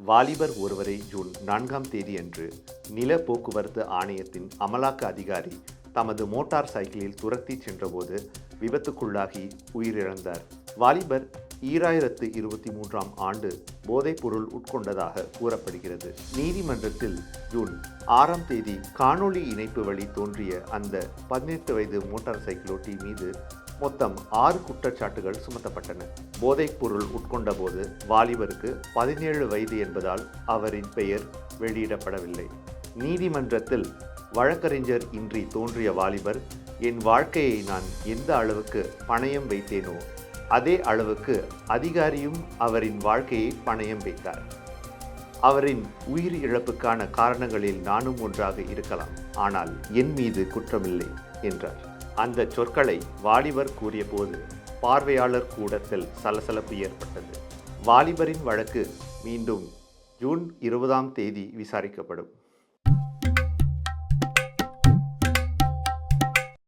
வாலிபர் ஒருவரை ஜூன் நான்காம் தேதி அன்று நில போக்குவரத்து ஆணையத்தின் அமலாக்க அதிகாரி தமது மோட்டார் சைக்கிளில் துரத்தி சென்றபோது விபத்துக்குள்ளாகி உயிரிழந்தார். வாலிபர் ஈராயிரத்து இருபத்தி மூன்றாம் ஆண்டு போதைப்பொருள் உட்கொண்டதாக கூறப்படுகிறது. நீதிமன்றத்தில் ஜூன் ஆறாம் தேதி காணொளி இணைப்பு வழி தோன்றிய அந்த பதினெட்டு வயது மோட்டார் சைக்கிளோட்டி மீது மொத்தம் ஆறு குற்றச்சாட்டுகள் சுமத்தப்பட்டன. போதைப்பொருள் உட்கொண்டபோது வாலிபருக்கு பதினேழு வயது என்பதால் அவரின் பெயர் வெளியிடப்படவில்லை. நீதிமன்றத்தில் வழக்கறிஞர் இன்றி தோன்றிய வாலிபர் என் வாழ்க்கையை நான் எந்த அளவுக்கு பணயம் வைத்தேனோ அதே அளவுக்கு அதிகாரியும் அவரின் வாழ்க்கையை பணயம் வைத்தார். அவரின் உயிர் இழப்புக்கான காரணங்களில் நானும் ஒன்றாக இருக்கலாம். ஆனால் என் மீது குற்றமில்லை என்றார். அந்த சொற்களை வாலிபர் கூறியபோது பார்வையாளர் கூடத்தில் சலசலப்பு ஏற்பட்டது. வாலிபரின் வழக்கு மீண்டும் ஜூன் இருபதாம் தேதி விசாரிக்கப்படும்.